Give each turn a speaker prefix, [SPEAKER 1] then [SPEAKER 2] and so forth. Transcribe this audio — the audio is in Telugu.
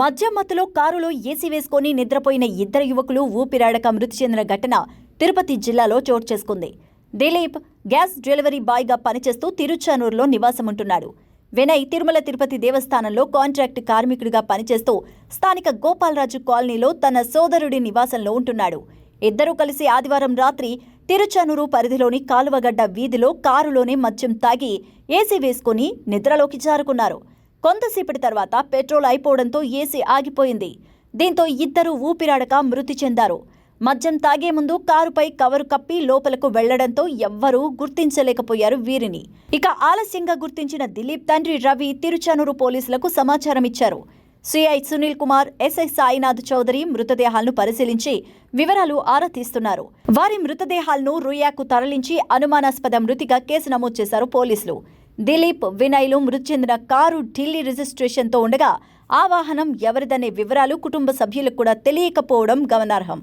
[SPEAKER 1] మద్యం మత్తులో కారులో ఏసీ వేసుకొని నిద్రపోయిన ఇద్దరు యువకులు ఊపిరాడక మృతి చెందిన ఘటన తిరుపతి జిల్లాలో చోటు చేసుకుంది. దిలీప్ గ్యాస్ డెలివరీ బాయ్గా పనిచేస్తూ తిరుచానూరులో నివాసముంటున్నాడు. వినయ్ తిరుమల తిరుపతి దేవస్థానంలో కాంట్రాక్ట్ కార్మికుడిగా పనిచేస్తూ స్థానిక గోపాలరాజు కాలనీలో తన సోదరుడి నివాసంలో ఉంటున్నాడు. ఇద్దరూ కలిసి ఆదివారం రాత్రి తిరుచానూరు పరిధిలోని కాలువగడ్డ వీధిలో కారులోనే మద్యం తాగి ఏసీ వేసుకుని నిద్రలోకి జారుకున్నారు. కొంతసేపటి తర్వాత పెట్రోల్ అయిపోవడంతో ఏసీ ఆగిపోయింది. దీంతో ఇద్దరు ఊపిరాడక మృతి చెందారు. మద్యం తాగే ముందు కారుపై కవరు కప్పి లోపలకు వెళ్ళడంతో ఎవ్వరూ గుర్తించలేకపోయారు వీరిని. ఇక ఆలస్యంగా గుర్తించిన దిలీప్ తండ్రి రవి తిరుచానూరు పోలీసులకు సమాచారం ఇచ్చారు. సిఐ సునీల్ కుమార్ ఎస్ఐ సాయినాథ్ చౌదరి మృతదేహాలను పరిశీలించి వివరాలు ఆరా తీస్తున్నారు. వారి మృతదేహాలను రుయాకు తరలించి అనుమానాస్పద మృతిగా కేసు నమోదు చేశారు పోలీసులు. దిలీప్ వినయ్లు మృతి చెందిన కారు ఢిల్లీ రిజిస్ట్రేషన్తో ఉండగా ఆ వాహనం ఎవరిదనే వివరాలు కుటుంబ సభ్యులకు కూడా తెలియకపోవడం గమనార్హం.